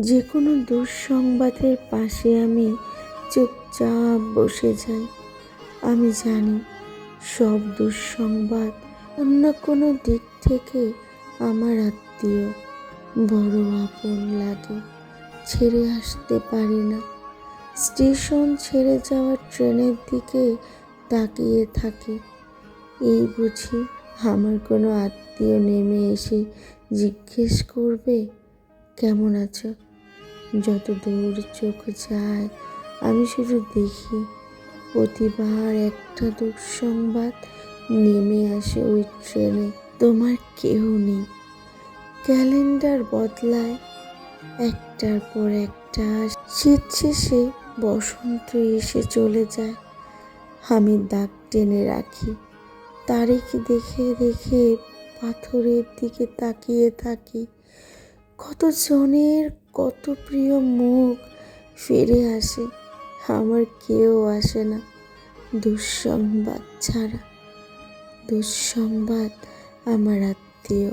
যে কোনো দুঃসংবাদের পাশে আমি চুপচাপ বসে যাই। আমি জানি সব দুঃসংবাদ অন্য কোনো দিক থেকে আমার আত্মীয়, বড় আপন লাগে, ছেড়ে আসতে পারি না। স্টেশন ছেড়ে যাওয়া ট্রেনের দিকে তাকিয়ে থাকি। এই বুঝি আমার কোনো আত্মীয় নেমে এসে জিজ্ঞেস করবে, কেমন আছো? যত দূর চোখ যায়, আমি শুধু দেখি। প্রতিবার একটা দুঃসংবাদ নেমে আসে ওই ট্রেনে। তোমার কেউ নেই। ক্যালেন্ডার বদলায়। একটার পর একটা শীত শেষে বসন্ত এসে চলে যায়। আমি দাগ টেনে রাখি। তারিখ দেখে দেখে পাথরের দিকে তাকিয়ে থাকি। কত জনের কত প্রিয় মুখ ফিরে আসে, আমার কেউ আসে না। দুঃসংবাদ ছাড়া, দুঃসংবাদ আমার আত্মীয়।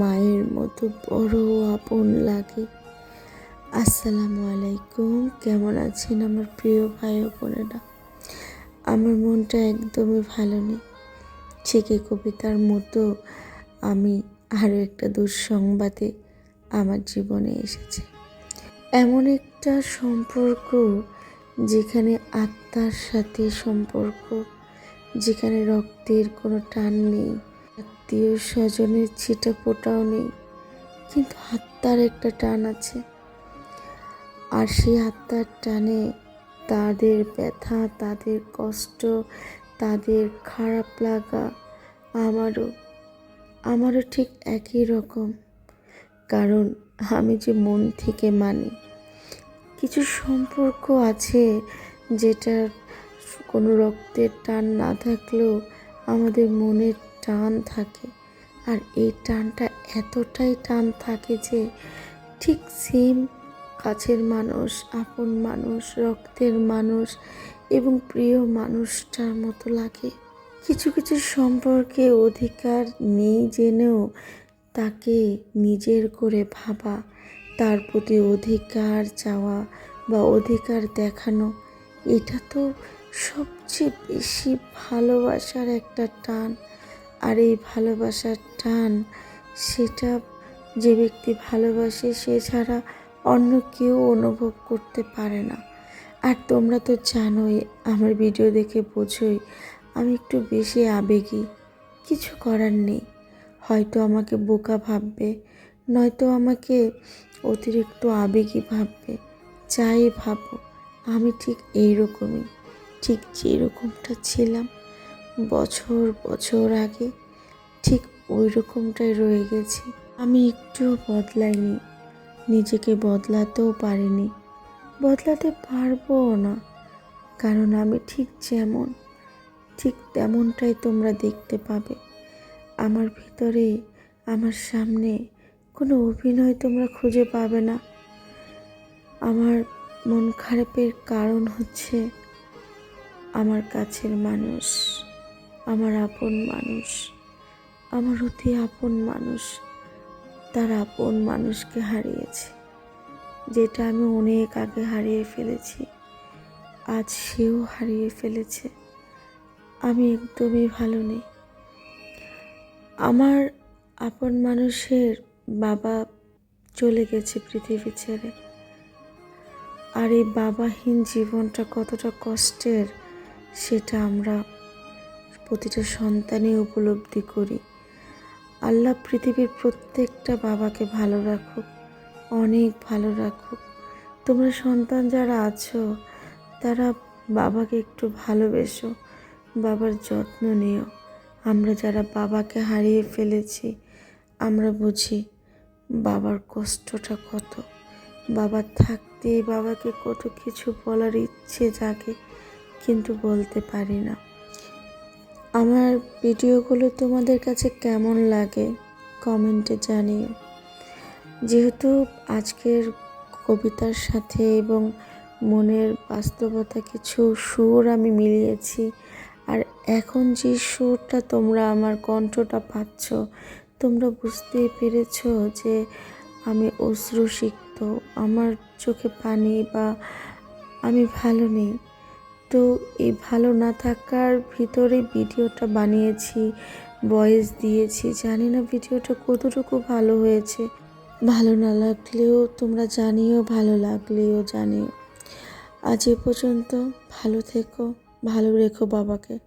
মায়ের মতো বড় আপন লাগে। আসসালামু আলাইকুম, কেমন আছেন আমার প্রিয় ভাই বোনেরা? আমার মনটা একদমই ভালো নেই। ছেকে কবিতার মতো আমি আরও একটা দুঃসংবাদে আমার জীবনে এসেছে। এমন একটা সম্পর্ক যেখানে আত্মার সাথে সম্পর্ক, যেখানে রক্তের কোনো টান নেই, আত্মীয় স্বজনের ছিটা ফোটাও নেই, কিন্তু আত্মার একটা টান আছে। আর সেই আত্মার টানে তাদের ব্যথা, তাদের কষ্ট, তাদের খারাপ লাগা আমারও আমারও ঠিক একই রকম। কারণ আমি যে মন থেকে মানি। কিছু সম্পর্ক আছে যেটার কোনো রক্তের টান না থাকলেও আমাদের মনের টান থাকে। আর এই টানটা এতটাই টান থাকে যে ঠিক সেম কাছের মানুষ, আপন মানুষ, রক্তের মানুষ এবং প্রিয় মানুষটার মতো লাগে। কিছু কিছু সম্পর্কে অধিকার নেই জেনেও তাকে নিজের করে ভাবা, তার প্রতি অধিকার চাওয়া বা অধিকার দেখানো, এটা তো সবচেয়ে বেশি ভালোবাসার একটা টান। আর এই ভালোবাসার টান, সেটা যে ব্যক্তি ভালোবাসে, সে ছাড়া অন্য কেউ অনুভব করতে পারে না। আর তোমরা তো জানোই, আমার ভিডিও দেখে বোঝোই, আমি একটু বেশি আবেগী, কিছু করার নেই। হয়তো আমাকে বোকা ভাববে, নয়তো আমাকে অতিরিক্ত আবেগী ভাববে। যাই ভাবো আমি ঠিক এইরকমই, ঠিক যেরকমটা ছিলাম বছর বছর আগে, ঠিক ওই রকমটাই রয়ে গেছি। আমি একটুও বদলাইনি, নিজেকে বদলাতেও পারিনি। বদলাতে পারব না, কারণ আমি ঠিক যেমন, ঠিক তেমনটাই তোমরা দেখতে পাবে। আমার ভিতরে, আমার সামনে কোনো অভিনয় তোমরা খুঁজে পাবে না। আমার মন খারাপের কারণ হচ্ছে আমার কাছের মানুষ, আমার আপন মানুষ, আমার অতি আপন মানুষ। তার আপন মানুষকে হারিয়েছে, যেটা আমি অনেক আগে হারিয়ে ফেলেছি। আজ সেও হারিয়ে ফেলেছে। আমি একদমই ভালো নেই। আমার আপন মানুষের বাবা চলে গেছে পৃথিবী ছেড়ে। আর এই বাবাহীন জীবনটা কতটা কষ্টের, সেটা আমরা প্রতিটা সন্তানই উপলব্ধি করি। আল্লাহ পৃথিবীর প্রত্যেকটা বাবাকে ভালো রাখুক, অনেক ভালো রাখুক। তোমরা সন্তান যারা আছো, তারা বাবাকে একটু ভালোবেসো, বাবার যত্ন নিও। আমরা যারা বাবাকে হারিয়ে ফেলেছি, আমরা বুঝি বাবার কষ্টটা কত। বাবা থাকতেই বাবাকে কত কিছু বলার ইচ্ছে জাগে, কিন্তু বলতে পারি না। আমার ভিডিওগুলো তোমাদের কাছে কেমন লাগে কমেন্টে জানিও। যেহেতু আজকের কবিতার সাথে এবং মনের বাস্তবতা কিছু সুর আমি মিলিয়েছি এখন যে সুরটা তোমরা আমার কণ্ঠটা পাচ্ছ, তোমরা বুঝতেই পেরেছ যে আমি অশ্রু সিক্ত আমার চোখে পানি বা আমি ভালো নেই। তো এই ভালো না থাকার ভিতরে ভিডিওটা বানিয়েছি, ভয়েস দিয়েছি। জানি না ভিডিওটা কতটুকু ভালো হয়েছে। ভালো না লাগলেও তোমরা জানিও, ভালো লাগলেও জানিও। আজ এ পর্যন্ত ভালো থেকো, ভালো রেখো বাবাকে।